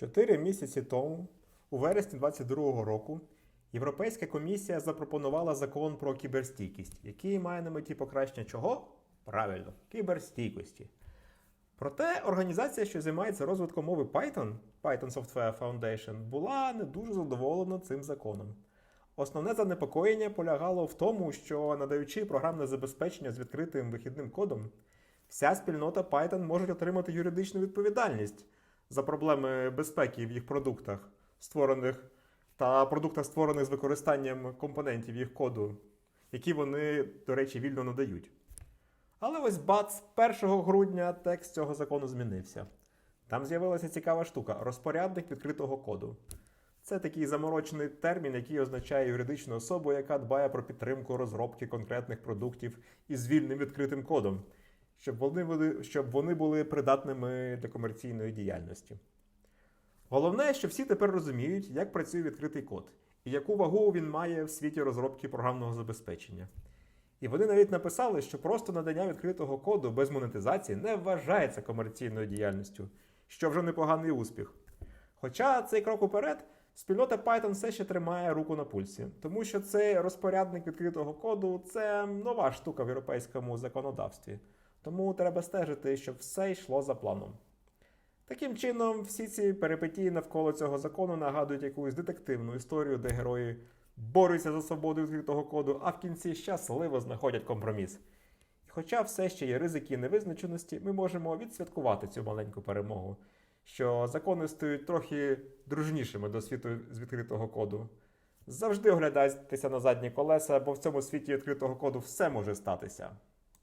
Чотири місяці тому, у вересні 2022 року, Європейська комісія запропонувала закон про кіберстійкість, який має на меті покращення чого? Правильно, кіберстійкості. Проте організація, що займається розвитком мови Python, Python Software Foundation, була не дуже задоволена цим законом. Основне занепокоєння полягало в тому, що надаючи програмне забезпечення з відкритим вихідним кодом, вся спільнота Python може отримати юридичну відповідальність за проблеми безпеки в їх продуктах, створених та продуктах, створених з використанням компонентів їх коду, які вони, до речі, вільно надають. Але ось бац, 1 грудня текст цього закону змінився. Там з'явилася цікава штука розпорядник відкритого коду. Це такий заморочений термін, який означає юридичну особу, яка дбає про підтримку розробки конкретних продуктів із вільним відкритим кодом, щоб вони були, щоб вони були придатними для комерційної діяльності. Головне, що всі тепер розуміють, як працює відкритий код і яку вагу він має в світі розробки програмного забезпечення. І вони навіть написали, що просто надання відкритого коду без монетизації не вважається комерційною діяльністю, що вже непоганий успіх. Хоча цей крок уперед, спільнота Python все ще тримає руку на пульсі, тому що цей розпорядник відкритого коду це нова штука в європейському законодавстві. Тому треба стежити, щоб все йшло за планом. Таким чином, всі ці перипетії навколо цього закону нагадують якусь детективну історію, де герої борються за свободу відкритого коду, а в кінці щасливо знаходять компроміс. І хоча все ще є ризики невизначеності, ми можемо відсвяткувати цю маленьку перемогу, що закони стають трохи дружнішими до світу з відкритого коду. Завжди оглядайтеся на задні колеса, бо в цьому світі відкритого коду все може статися.